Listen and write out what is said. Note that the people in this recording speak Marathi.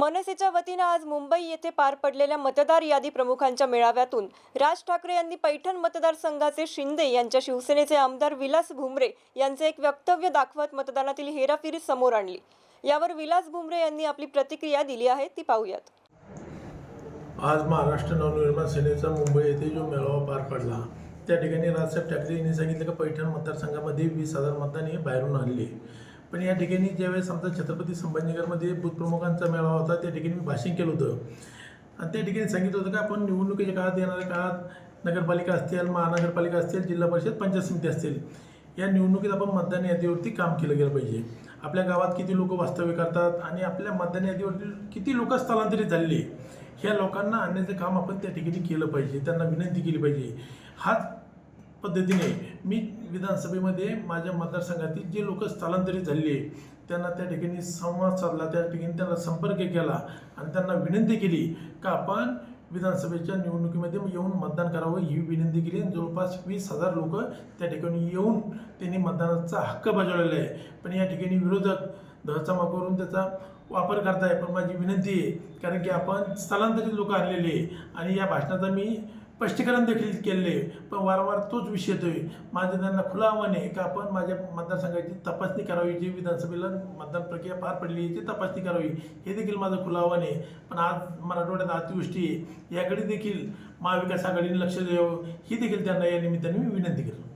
मनसेच्या वतीनं आज मुंबई येथे पार पडलेल्या मतदार यादी प्रमुखांच्या मेळाव्यातून राज ठाकरे यांनी पैठण मतदारसंघाचे शिंदे यांच्या शिवसेनेचे आमदार विलास भुमरे यांचे एक वक्तव्य दाखवत मतदानातील हेराफेरी समोर आणली. यावर विलास भुमरे यांनी आपली प्रतिक्रिया दिली आहे ती पाहूयात. आज महाराष्ट्र नवनिर्माण सेनेचा मुंबई येथे जो मेळावा पार पडला त्या ठिकाणी राजसाहेब ठाकरे यांनी सांगितलं की पैठण मतदारसंघामध्ये वीस हजार मतदान हे बाहेरून आणले पण या ठिकाणी ज्यावेळेस आमचा छत्रपती संभाजीनगरमध्ये बूथप्रमुखांचा मेळावा होता त्या ठिकाणी मी भाषण केलं होतं. आणि त्या ठिकाणी सांगितलं होतं का आपण निवडणुकीच्या काळात येणाऱ्या काळात नगरपालिका असतील महानगरपालिका असतील जिल्हा परिषद पंचायत समिती असतील या निवडणुकीत आपण मतदान यादीवरती काम केलं गेलं पाहिजे. आपल्या गावात किती लोक वास्तव्य करतात आणि आपल्या मतदान यादीवरती किती लोक स्थलांतरित झालेली ह्या लोकांना आणण्याचं काम आपण त्या ठिकाणी केलं पाहिजे त्यांना विनंती केली पाहिजे. हाच पद्धतीने मी विधानसभेमध्ये माझ्या मतदारसंघातील जे लोक स्थलांतरित झालेली आहे त्यांना त्या ठिकाणी संवाद साधला त्या ठिकाणी त्यांना संपर्क केला आणि त्यांना विनंती केली का आपण विधानसभेच्या निवडणुकीमध्ये येऊन मतदान करावं ही विनंती केली आणि जवळपास वीस हजार लोक त्या ठिकाणी येऊन त्यांनी मतदानाचा हक्क बजावलेला आहे. पण या ठिकाणी विरोधक धरचामा करून त्याचा वापर करताय पण माझी विनंती आहे कारण की आपण स्थलांतरित लोक आणलेले आहे. आणि या भाषणाचा मी स्पष्टीकरण देखील केले आहे पण वारंवार तोच विषय येतोय. माझे त्यांना खुलं आव्हान आहे का आपण माझ्या मतदारसंघाची तपासणी करावी जी विधानसभेला मतदान प्रक्रिया पार पडली याची तपासणी करावी हे देखील माझं खुलं आव्हान आहे. पण आज मराठवाड्यात अतिवृष्टी आहे याकडे देखील महाविकास आघाडीने लक्ष द्यावं ही देखील त्यांना या निमित्ताने मी विनंती करतो.